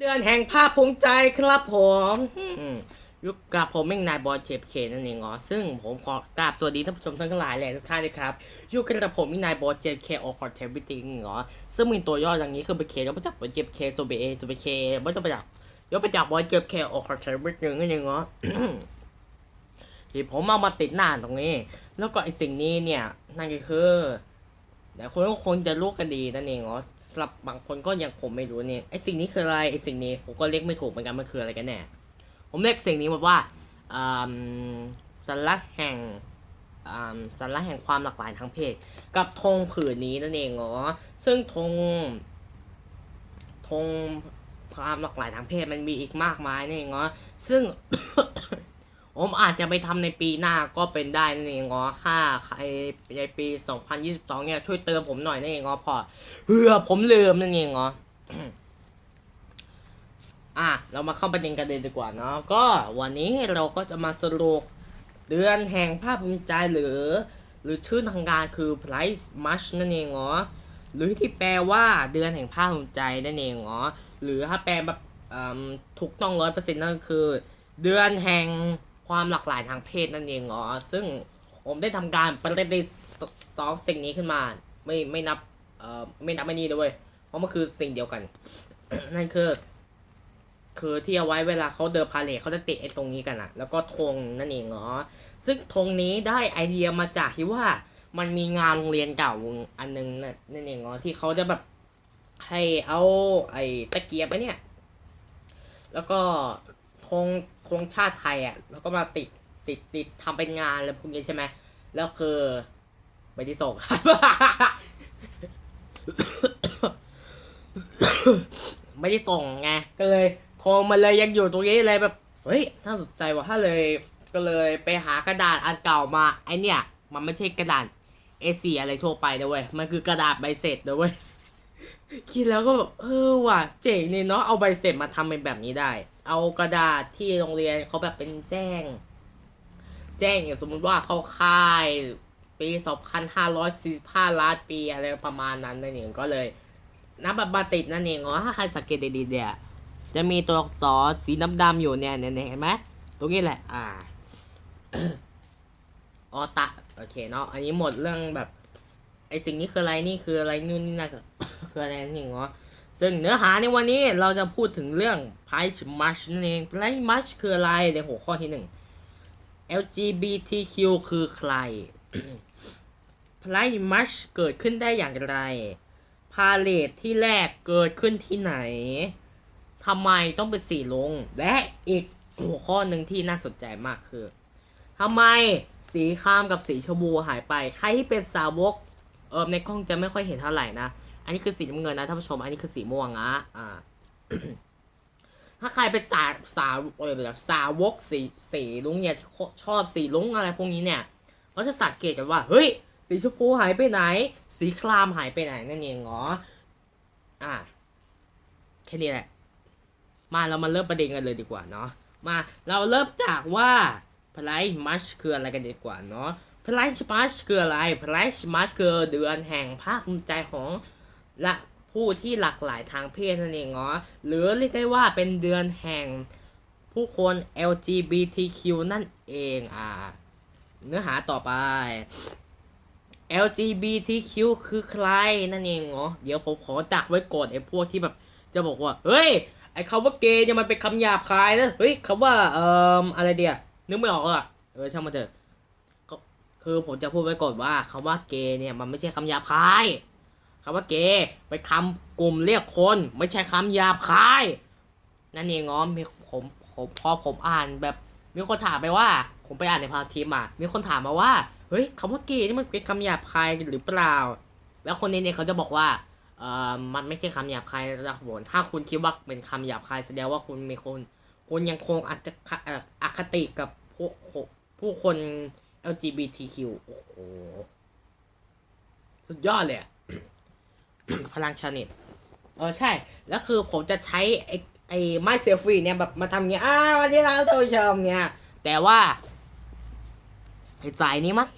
เดือนแห่งภาคภูมิใจครับผมอืมอยุคกับผมเองนายบอยเชฟเคนั่นเองอ๋อซึ่งผมขอกราบสวัสดีท่านผู้ชมทั้งหลายเลยทุกท่านนะครับอยู่กันกับผมเองนายบอยเชฟเคออคอร์เทวิติงอ๋อซึ่งมีตัวย่ออย่างนี้คือเป็นเคแล้วมาจากบอยเชฟเคโซเบเอโซเบเคไม่ต้องไปจากยกไปจากบอยเชฟเคออคอร์เทวิติงนั่นเองอ๋อที่ผมเอามาติดหน้าตรงนี้ แล้วก็ไอสิ่งนี้เนี่ยนั่นก็คือ เดี๋ยคนก็คงจะรู้กันดีนั่นเองอ๋อสำหรับบางคนก็ยังผมไม่รู้เนี่ยไอสิ่งนี้คืออะไรไอสิ่งนี้ผมก็เรียกไม่ถูกเหมือนกันมันคืออะไรกันแน่ผมเรียกสิ่งนี้ว่าอ่าสัญลักษณ์แห่งอ่าสัญลักษณ์แห่งความหลากหลายทางเพศ กับธงผืนนี้นั่นเองอ๋อซึ่งธงธงความหลากหลายทางเพศมันมีอีกมากมายนั่นเองอ๋อซึ่ง ผมอาจจะไปทำในปีหน้าก็เป็นได้นั่นเองงอค่าใครในปี 2022 เนี่ยช่วยเติมผมหน่อยนั่นเองงอพอเฮือผมลืมนั่นเองงออะเรามาเข้าประเด็นกันเลยดีกว่าเนาะก็วันนี้เราก็จะมาสรุปเดือนแห่งภาพภูมิใจหรือ หรือชื่อทางการคือ Price March นั่นเองเนาะหรือที่แปลว่าเดือนแห่งภาพภูมิใจนั่นเองเนาะหรือถ้าแปลแบบถูกต้องร้อยเปอร์เซ็นต์นั่นก็คือ เดือนแห่ง ความหลากหลายทางเพศนั่นเองเนาะซึ่งผมได้ทำการประดิษฐ์สองสิ่งนี้ขึ้นมา ไม่ไม่นับเอ่อไม่นับไม่นี่ด้วยเพราะมันคือสิ่งเดียวกัน นั่นคือ คือที่เอาไว้เวลาเขาเดินพาเลทเขาจะเติดไอ้ตรงนี้กันอะแล้วก็ธงนั่นเองเนาะซึ่งธงนี้ได้ไอเดียมาจากที่ว่ามันมีงานโรงเรียนเก่าอันนึงน่ะนั่นเองเนาะที่เขาจะแบบให้เอาไอ้ตะเกียบไอ้เนี่ย แล้วก็ธง ธงชาติไทยอะแล้วก็มาติดติดติดทำเป็นงานอะไรพวกนี้ใช่ไหมแล้วคือไม่ได้ส่งครับไม่ได้ส่งไงก็เลยโทรมาเลยยังอยู่ตรงนี้เลยแบบเฮ้ยน่าสนใจว่ะถ้าเลยก็เลยไปหากระดาษอันเก่ามาไอเนี่ย มันไม่ใช่กระดาษ A4 อะไรทั่วไปนะเว้ยมันคือกระดาษใบเสร็จนะเว้ยคิดแล้วก็แบบเออว่ะเจ๋งนี่เนาะเอาใบเสร็จมาทำเป็นแบบนี้ได้ เอากระดาษที่โรงเรียนเขาแบบเป็นแจ้ง แจ้งอย่างสมมุติว่าเข้าค่ายปี2545ล้านปีอะไรประมาณนั้นนั่นเองก็เลยนับแบบบาติดนั่นเองอ๋อถ้าใครสังเกตดีๆเนี่ยจะมีตัวอักษรสีดำๆอยู่เนี่ยเนี่ยเนี่ยเห็นไหมตรงนี้แหละ อ่าออตะโอเคเนาะอันนี้หมดเรื่องแบบไอสิ่งนี้คืออะไรนี่คืออะไรนู่นนี่นั่นคืออะไรนั่นเองเนาะ ซึ่งเนื้อหาในวันนี้เราจะพูดถึงเรื่อง Price March นั่นเอง Price March คืออะไรในหัวข้อที่หนึ่ง LGBTQ คือใคร Price March เกิดขึ้นได้อย่างไร พาเลทที่แรกเกิดขึ้นที่ไหนทำไมต้องเป็นสีลง และอีกหัวข้อหนึ่งที่น่าสนใจมากคือทำไมสีครามกับสีชมพูหายไป ใครที่เป็นสาวกเออในกล้องจะไม่ค่อยเห็นเท่าไหร่นะ อันนี้คือสีน้ำเงินนะท่านผู้ชม อันนี้คือสีม่วงนะอ่า ถ้าใครเป็นสาสาวเออแบบสาวกสีสีลุงเนี่ยที่ชอบสีลุงอะไรพวกนี้เนี่ยเขาจะสังเกตกันว่า เฮ้ย สีชมพูหายไปไหน สีครามหายไปไหนนั่นเองเหรอ อะแค่นี้แหละ มาเรามาเริ่มประเด็นกันเลยดีกว่าเนาะ มาเราเริ่มจากว่าพลายมัชคืออะไรกันดีกว่าเนาะพลายมัชคืออะไรพลายมัชคือเดือนแห่งภาคภูมิใจของ และผู้ที่หลากหลายทางเพศนั่นเองเนาะหรือเรียกได้ว่าเป็นเดือนแห่งผู้คน LGBTQ นั่นเองอ่าเนื้อหาต่อไป LGBTQ คือใครนั่นเองเหรอเดี๋ยวผมขอดักไว้ก่อนไอ้พวกที่แบบจะบอกว่า เฮ้ย ไอ้คำว่าเกย์เนี่ยมันเป็นคำหยาบคายนะเฮ้ยคำว่าเอ่ออะไรเดียนึกไม่ออกอะเออช่างมันเถอะก็คือผมจะพูดไว้ก่อนว่าคำว่าเกย์เนี่ยมันไม่ใช่คำหยาบคาย คำว่าเกย์เป็นคำกลุ่มเรียกคน ไม่ใช่คำหยาบคาย นั่นเองอ๋อมีผมผมพอผมอ่านแบบ มีคนถามไปว่า ผมไปอ่านในพาทีมอะมีคนถามมาว่าเฮ้ยคำว่าเกย์นี่มันเป็นคำหยาบคายหรือเปล่า แล้วคนนี้เนี่ยเขาจะบอกว่าเอ่อมันไม่ใช่คำหยาบคายนะครับผมถ้าคุณคิดว่าเป็นคำหยาบคายแสดงว่าคุณมีคนคุณยังคงอคติเอ่ออคติกับผู้ผู้คน LGBTQ โอ้โห สุดยอดเลยอะ พลังชาเน็ตเออใช่ แล้วคือผมจะใช้ไอ้ไอ้ไม้เซลฟี่เนี่ยแบบมาทำเงี้ยอ้าววันนี้เราตัวชมเนี่ย แต่ว่าไอ้สายนี้มั้ย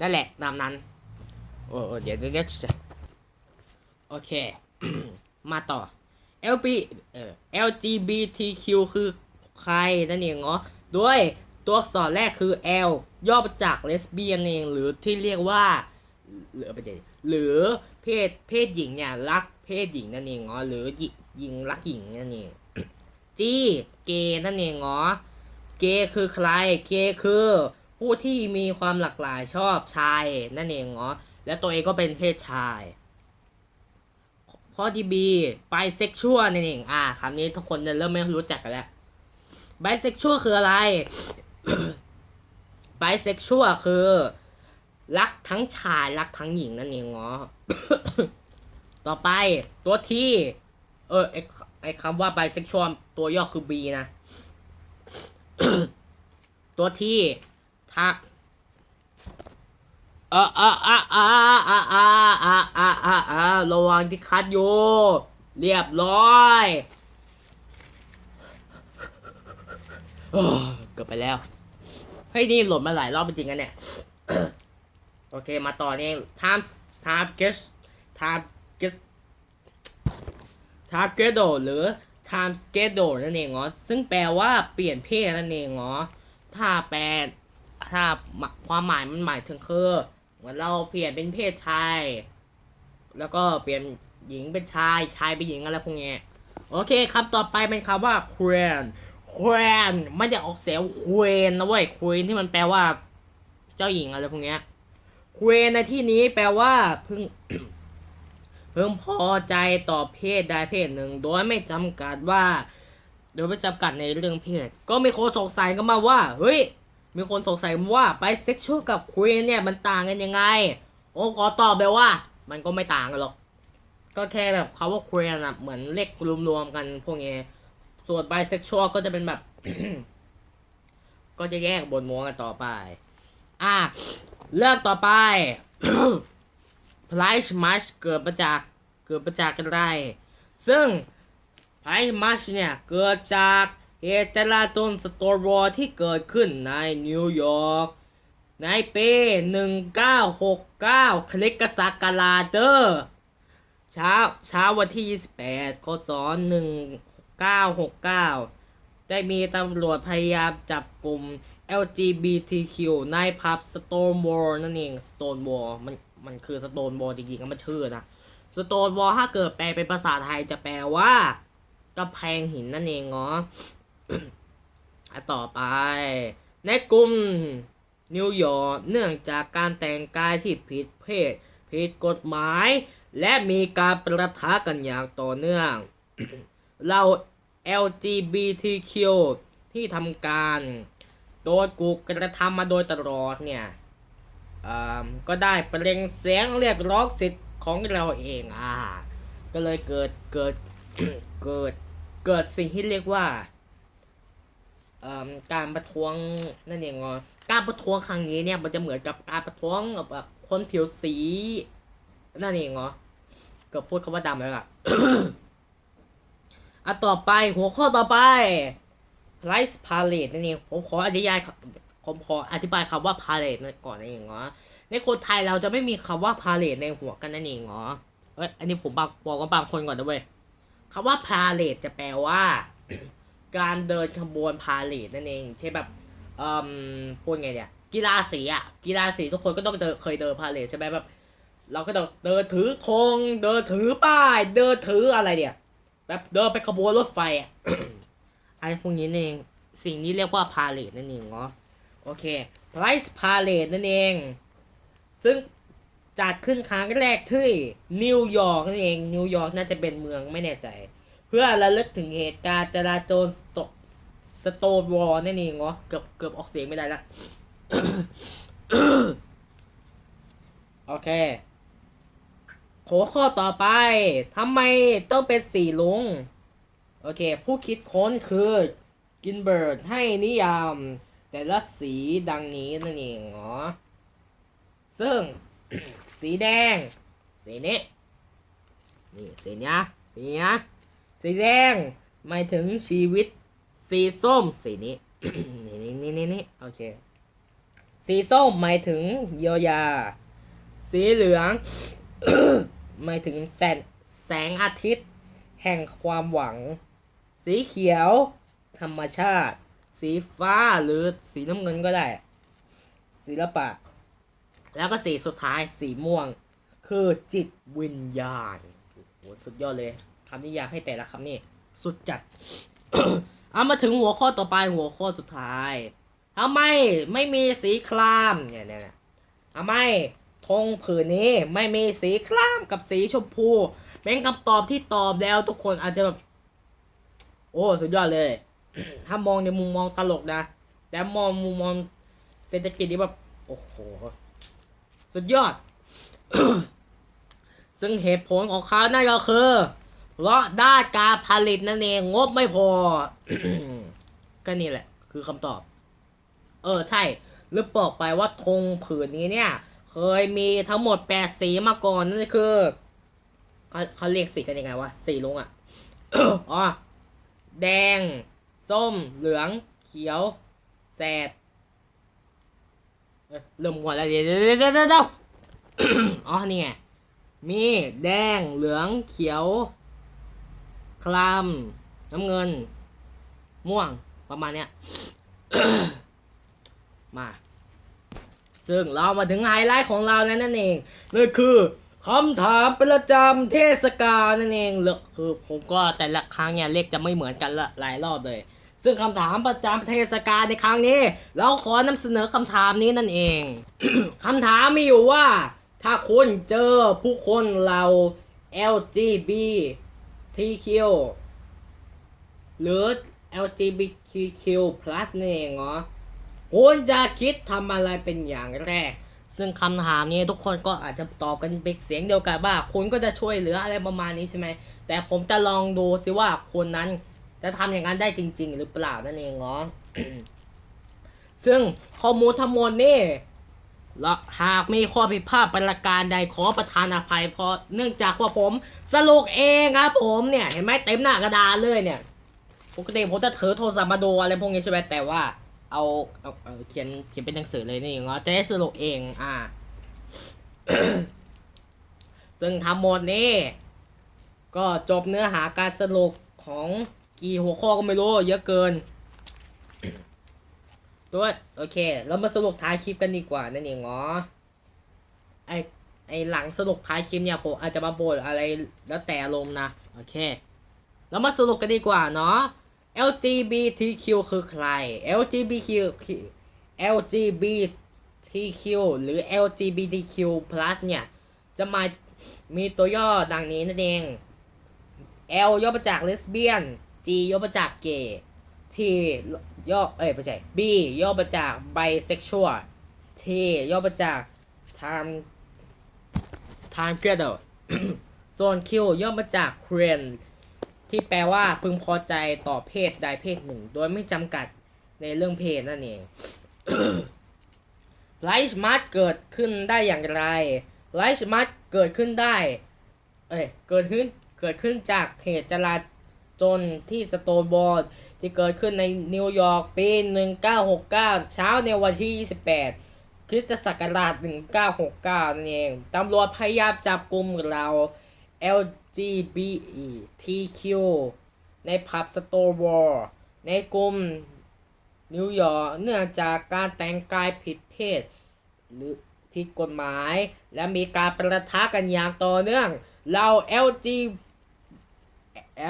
นั่นแหละตามนั้นโอ้โอ้เดี๋ยวเดี๋ยวโอเค มาต่อ LB เอ่อ LGBTQ คือใครนั่นเองเนาะด้วยตัวอักษรแรกคือ L ย่อมาจากเลสเบี้ยนเอง หรือที่เรียกว่าหรือไม่ใช่ หรือเพศเพศหญิงเนี่ยรักเพศหญิงนั่นเองเนาะหรือหญิงรักหญิงนั่นเอง G เกย์นั่นเองเนาะเกย์คือใครเกย์คือผู้ที่มีความหลากหลายชอบชายนั่นเองเนาะและตัวเองก็เป็นเพศชาย ข้อที่ B bisexual นั่นเองอ่าคำนี้ทุกคนจะเริ่มไม่รู้จักกันแล้ว bisexual คืออะไร bisexual คือ รักทั้งชายรักทั้งหญิงนั่นเองเนาะต่อไปตัวที่ เออไอไอคำว่า bisexual ตัวย่อคือ B นะ ตัวที่ถ้าเออเออเออเออเออเออเออเออเออเออระวังที่คัดอยู่เรียบร้อยเกือบไปแล้ว เฮ้ย นี่หล่นมาหลายรอบจริงๆนะเนี่ย โอเค มาต่อนี่ time time guess time guess time schedule หรือ time schedule นั่นเองเนาะซึ่งแปลว่าเปลี่ยนเพศนั่นเองเนาะถ้าแปลถ้าความหมายมันหมายถึงคือเหมือนเราเปลี่ยนเป็นเพศชาย แล้วก็เปลี่ยนหญิงเป็นชายชายเป็นหญิงอะไรพวกนี้โอเคคำต่อไปเป็นคำว่า queen queen มันจะออกเสียง queen นะเว้ย queen ที่มันแปลว่า เจ้าหญิงอะไรพวกนี้ เนี้ย queen ในที่นี้แปลว่าเพิ่งเพิ่งพอใจต่อเพศใดเพศหนึ่ง โดยไม่จำกัดว่า โดยไม่จำกัดในเรื่องเพศ ก็มีคนสงสัยกันมาว่า เฮ้ย มีคนสงสัยว่าไบเซ็กชวลกับควีนเนี่ยมันต่างกันยังไงโอ้ขอตอบแบบว่า มันก็ไม่ต่างกันหรอก ก็แค่แบบเขาว่าควีนอะเหมือนเลขรวมๆกันพวกนี้ส่วนไบเซ็กชวลก็จะเป็นแบบ ก็จะแยกบนม้วนกันต่อไป อะ เรื่องต่อไปพลายมัชเกิดมาจากเกิดมาจากอะไร ซึ่งพลายมัชเนี่ย เกิดจากเหตุจราจรสตอร์วอที่เกิดขึ้นในนิวยอร์กในปี1969 คลิกกษักกลาเดอร์เช้าเช้าวันที่ 28คศ1969 ได้มีตำรวจพยายามจับกลุ่ม LGBTQ ในผับ Stonewall นั่นเอง Stonewall มันมันคือ Stonewall จริงๆก็มันชื่อนะ Stonewall ถ้าเกิดแปลเป็นภาษาไทยจะแปลว่ากำแพงหินนั่นเองเนาะอะต่อไป ในกลุ่มนิวยอร์กเนื่องจากการแต่งกายที่ผิดเพศ ผิดกฎหมาย และมีการประทะกันอย่างต่อเนื่อง เรา LGBTQ ที่ทำการ โดนกูกระทำมาโดยตลอดเนี่ยอ่าก็ได้เปล่งเสียงเรียกร้องสิทธิ์ของเราเองอ่าก็เลยเกิดเกิดเกิดเกิดสิ่งที่เรียกว่าอ่อการประท้วงนั่นเองเนาะการประท้วงครั้งนี้เนี่ยมันจะเหมือนกับการประท้วงแบบคนผิวสีนั่นเองเนาะเกือบพูดคำว่าดำแล้วล่ะอะต่อไปหัวข้อต่อไป price palette นั่นเองผมขออธิบายผมขออธิบายคำว่า palette ก่อนนั่นเองเนาะในคนไทยเราจะไม่มีคำว่า palette ในหัวกันนั่นเองเนาะเอ้ยอันนี้ผมบอกบอกกับบางคนก่อนนะเว้ยคำว่า parade จะแปลว่า การเดินขบวน parade นั่นเองใช่แบบเอ่มพูดไงเนี่ยกีฬาสีอะกีฬาสีทุกคนก็ต้องเดินเคยเดิน parade ใช่ไหมแบบ เราก็ต้องเดินถือธงเดินถือป้าย เดินถืออะไรเนี่ยแบบเดินไปขบวนรถไฟอะ อะไรพวกนี้นั่นเอง สิ่งนี้เรียกว่า parade นั่นเองเนาะโอเค price parade นั่นเอง ซึ่งจัดขึ้นครั้งแรกที่นิวยอร์กนั่นเอง นิวยอร์กน่าจะเป็นเมืองไม่แน่ใจ เพื่อระลึกถึงเหตุการณ์จราจรสโตสโตนวอลนั่นเองเหรอเกือบเกือบออกเสียงไม่ได้ละโอเคหัวข้อต่อไปทำไมต้องเป็นสีลุง โอเค ผู้คิดค้นคือกินเบิร์ดให้นิยาม แต่ละสีดังนี้นั่นเองเหรอซึ่ง สีแดง สีนี้นี่สีนี้สีนี้สีแดงหมายถึงชีวิต สีส้มสีนี้นี่นี่นี่นี่โอเค สีส้มหมายถึงเยียวยา สีเหลืองหมายถึงแสงแสงอาทิตย์ แห่งความหวัง สีเขียว ธรรมชาติ สีฟ้าหรือสีน้ำเงินก็ได้ ศิลปะ แล้วก็สีสุดท้ายสีม่วง คือจิตวิญญาณโหสุดยอดเลยคำนิยามให้แต่ละคำนี่สุดจัดเอามาถึงหัวข้อต่อไปหัวข้อสุดท้ายทำไมไม่มีสีครามเนี่ยเนี่ยทำไมธงผืนนี้ไม่มีสีครามกับสีชมพู เป็นคำตอบที่ตอบแล้วทุกคนอาจจะแบบ โอ้สุดยอดเลย ถ้ามองในมุมมองตลกนะ แต่มองมุมมองเศรษฐกิจนี่แบบโอ้โห สุดยอด ซึ่งเหตุผลของเขานั่นก็คือ เพราะด้านการผลิตนั่นเองงบไม่พอ ก็นี่แหละ คือคำตอบ เออใช่หรือบอกไปว่าธงผืนนี้เนี่ย เคยมีทั้งหมดแปดสีมาก่อนนั่นคือเขาเขาเรียกสีกันยังไงวะสีลุงอะอ๋อ แดง ส้ม เหลือง เขียว แสดเริ่มหัวแล้วเดี๋ยวเดี๋ยวเดี๋ยวเดี๋ยวเดี๋ยวอ๋อ นี่ไง มีแดง เหลือง เขียว คลาม น้ำเงิน ม่วง ประมาณเนี้ย มา ซึ่งเรามาถึงไฮไลท์ของเราแล้วนั่นเองนั่นคือ คำถามประจำเทศกาลนั่นเองเลอคือผมก็แต่ละครั้งเนี่ยเลขจะไม่เหมือนกันละหลายรอบเลย ซึ่งคำถามประจำเทศกาลในครั้งนี้ เราขอนำเสนอคำถามนี้นั่นเอง คำถามมีอยู่ว่า ถ้าคุณเจอผู้คนเรา LGBTQ หรือ LGBTQ+ นั่นเองเหรอคุณจะคิดทำอะไรเป็นอย่างแรก ซึ่งคำถามนี้ทุกคนก็อาจจะตอบกันเป็นเสียงเดียวกันว่าคุณก็จะช่วยเหลืออะไรประมาณนี้ใช่ไหมแต่ผมจะลองดูสิว่าคนนั้นจะทำอย่างนั้นได้จริง ๆ หรือเปล่านั่นเองเนาะซึ่งข้อมูลทั้งหมดนี่และหากมีข้อผิดพลาดประการใดขอประทานอภัยเพราะเนื่องจากว่าผมสรุปเองครับผมเนี่ยเห็นไหมเต็มหน้ากระดานเลยเนี่ยปกติผมจะถือโทรศัพท์มาดูอะไรพวกนี้ใช่ไหมแต่ว่า เอาเอาเอาเขียนเขียนเป็นหนังสือเลยนี่เนาะจะได้สรุปเองอ่า ซึ่งทั้งหมดนี้ ก็จบเนื้อหาการสรุปของกี่หัวข้อก็ไม่รู้ เยอะเกินด้วยโอเค เรามาสรุปท้ายคลิปกันดีกว่านั่นเองเนาะไอไอหลังสรุปท้ายคลิปเนี่ยผมอาจจะมาบ่นอะไรแล้วแต่อารมณ์นะ โอเค เรามาสรุปกันดีกว่าเนาะ LGBTQ คือใคร LGBTQ LGBTQ หรือ LGBTQ+ เนี่ย จะมามีตัวย่อดังนี้นั่นเอง L ย่อมาจาก lesbian G ย่อมาจาก gay T ย่อเอ้ยไม่ใช่ B ย่อมาจาก bisexual T ย่อมาจาก trans transgender ส่วน Q ย่อมาจาก queer ที่แปลว่าพึงพอใจต่อเพศใดเพศหนึ่ง โดยไม่จำกัดในเรื่องเพศนั่นเองไลฟ์มาร์ทเกิดขึ้นได้อย่างไรไลฟ์มาร์ทเกิดขึ้นได้ เอ้ย เกิดขึ้น เกิดขึ้นจากเหตุจลาจลที่สโตนบอลที่เกิดขึ้นในนิวยอร์กปี 1969 เช้าในวันที่ 28 คริสตศักราช 1969 นั่นเอง ตำรวจพยายามจับกลุ่มเรา G.B.T.Q. ในผับสโตร์วอลในกลุ่มนิวยอร์กเนื่องจากการแต่งกายผิดเพศ หรือผิดกฎหมาย และมีการประทะกันอย่างต่อเนื่อง เรา LG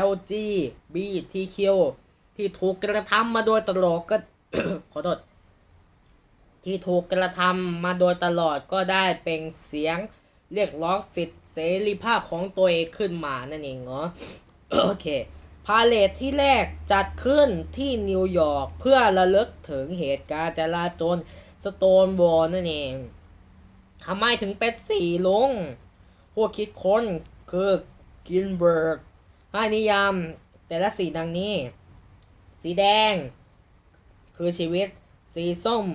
LGBTQ ที่ถูกกระทำมาโดยตลอดก็ขอโทษที่ถูกกระทำมาโดยตลอดก็ได้เป็นเสียง เรียกร้องสิทธิเสรีภาพของตัวเองขึ้นมานั่นเองเนาะโอเคพาเลทที่แรกจัดขึ้นที่นิวยอร์กเพื่อระลึกถึงเหตุการณ์จราจรสโตนวอลนั่นเองทำไมถึงเป็นสีลงผู้คิดค้นคือกินเบิร์กให้นิยามแต่ละสีดังนี้ สีแดง คือชีวิต สีส้ม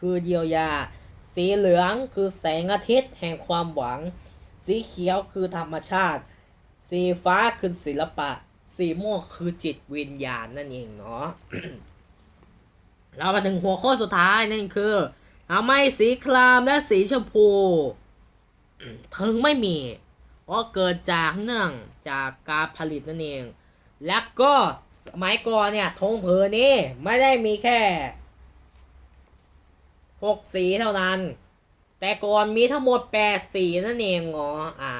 คือเยียวยา สีเหลืองคือแสงอาทิตย์แห่งความหวัง สีเขียวคือธรรมชาติ สีฟ้าคือศิลปะ สีม่วงคือจิตวิญญาณนั่นเองเนาะเรามาถึงหัวข้อสุดท้ายนั่นคือทำไมสีครามและสีชมพูถึงไม่มีก็เกิดจากเนื่องจากการผลิตนั่นเอง และก็สมัยก่อนเนี่ยธงเผือนี้ไม่ได้มีแค่ หกสีเท่านั้น แต่ก่อนมีทั้งหมดแปดสีนั่นเองงออ่า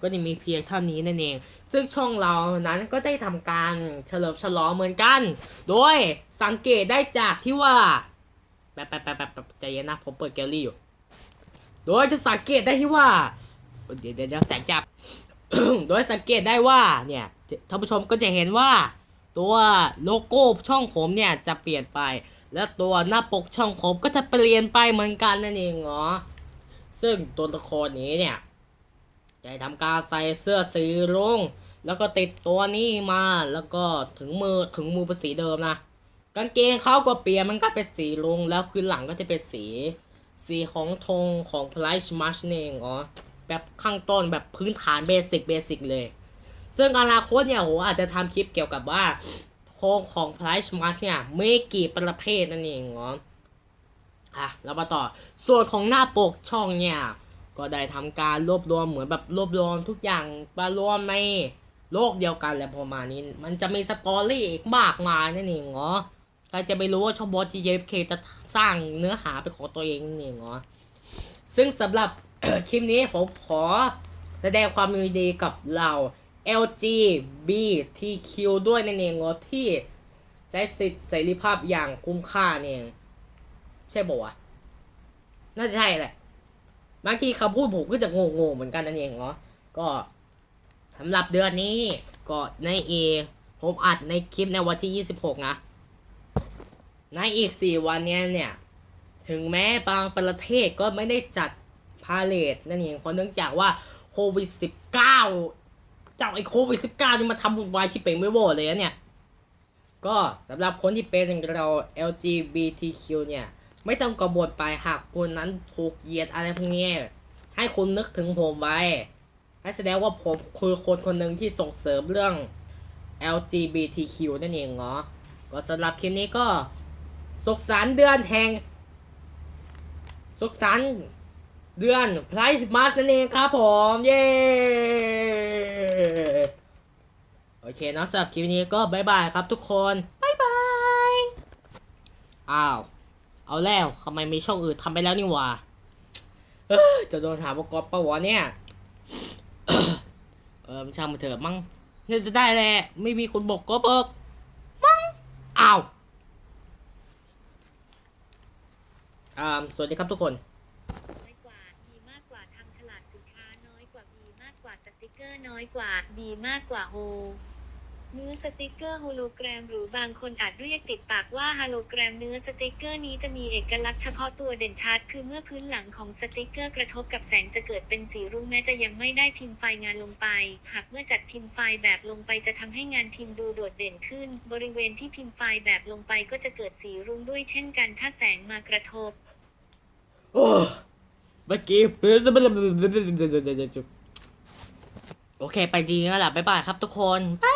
ก็จะมีเพียงเท่านี้นั่นเอง ซึ่งช่องเรานั้นก็ได้ทำการเฉลิมฉลองเหมือนกัน โดยสังเกตได้จากที่ว่าแป๊บแป๊บแป๊บแป๊บแป๊บใจเย็นนะ ผมเปิดแกลลี่อยู่ โดยจะสังเกตได้ที่ว่า เดี๋ยวเดี๋ยวแสงจับ โดยสังเกตได้ว่าเนี่ยท่านผู้ชมก็จะเห็นว่า ตัวโลโก้ช่องผมเนี่ยจะเปลี่ยนไป และตัวหน้าปกช่องผมก็จะเปลี่ยนไปเหมือนกันนั่นเองเหรอซึ่งตัวละครนี้เนี่ยจะทำการใส่เสื้อสีรุ้งแล้วก็ติดตัวนี้มาแล้วก็ถึงมือถึงมือเป็นสีเดิมนะกางเกงเขาก็เปลี่ยนมันก็เป็นสีรุ้งแล้วพื้นหลังก็จะเป็นสี สีของธงของพลายชมัชเองอ๋อแบบข้างต้นแบบพื้นฐานเบสิกเบสิกเลย ซึ่งอนาคตเนี่ยโหอาจจะทำคลิปเกี่ยวกับว่า ธงของพลายชมัชเนี่ยมีกี่ประเภทนั่นเองอ๋ออะเรามาต่อส่วนของหน้าปกช่องเนี่ย ก็ได้ทำการรวบรวมเหมือนแบบรวบรวมทุกอย่างมารวมในโลกเดียวกันแหละประมาณนี้ มันจะมีสตอรี่อีกมากมายนั่นเองเหรอใครจะไปรู้ว่าช่องบอส GFK จะสร้างเนื้อหาเป็นของตัวเองนั่นเองเหรอซึ่งสำหรับคลิปนี้ผมขอแสดงความยินดีกับเรา LGBTQ ด้วยนั่นเองเหรอที่ใช้สิทธิเสรีภาพอย่างคุ้มค่าเนี่ยเองใช่ปะวะน่าจะใช่แหละบางทีคำพูดผมก็จะงงๆเหมือนกันนั่นเองเนาะก็สำหรับเดือนนี้ก็ในเอผมอัดในคลิปในวันที่ 26 นะ ในอีก 4 วันนี้เนี่ย ถึงแม้บางประเทศก็ไม่ได้จัดพาเลทนั่นเองเพราะเนื่องจากว่าโควิด 19 เจ้าไอโควิด19นี่มาทำวุ่นวายชิเป่งไม่โหวเลยนะเนี่ย ก็สำหรับคนที่เป็นเรา LGBTQ เนี่ย ไม่ต้องกังวลไปหากคุณนั้นถูกเหยียดอะไรพวกนี้ให้คุณนึกถึงผมไว้ ให้แสดงว่าผมคือคนคนหนึ่งที่ส่งเสริมเรื่อง LGBTQ นั่นเองเนาะก็สำหรับคลิปนี้ก็สุขสันต์เดือนแห่งสุขสันต์ เดือน Price m a s นั่นเองครับผม เย้โอเคเนาะสำหรับคลิปนี้ก็บายบายครับทุกคนบายบายอ้าว เอาแล้วทำไมมีช่องอื่นทำไปแล้วนี่ว่าเอ้อจะโดนหาประกอบปะวะเนี่ย เออช่างมาเถอะมั้งเนี่ยจะได้แหละไม่มีคนบอกก็เบิกมั้งอ้าวอ่าสวัสดีครับทุกคน เกอร์น้อยกว่า B มากกว่าโฮเนื้อสติกเกอร์โฮโลแกรมหรือบางคนอาจเรียกติดปากว่าฮาโลแกรมเนื้อสติกเกอร์นี้จะมีเอกลักษณ์เฉพาะตัวเด่นชัด คือเมื่อพื้นหลังของสติกเกอร์กระทบกับแสงจะเกิดเป็นสีรุ้งแม้จะยังไม่ได้พิมพ์ไฟงานลงไป หากเมื่อจัดพิมพ์ไฟแบบลงไปจะทำให้งานพิมพ์ดูโดดเด่นขึ้น บริเวณที่พิมพ์ไฟแบบลงไปก็จะเกิดสีรุ้งด้วยเช่นกันถ้าแสงมากระทบ โอ้เมื่อกี้เพื่อน โอเค ไปดีแล้วล่ะบ๊ายบายครับทุกคนบาย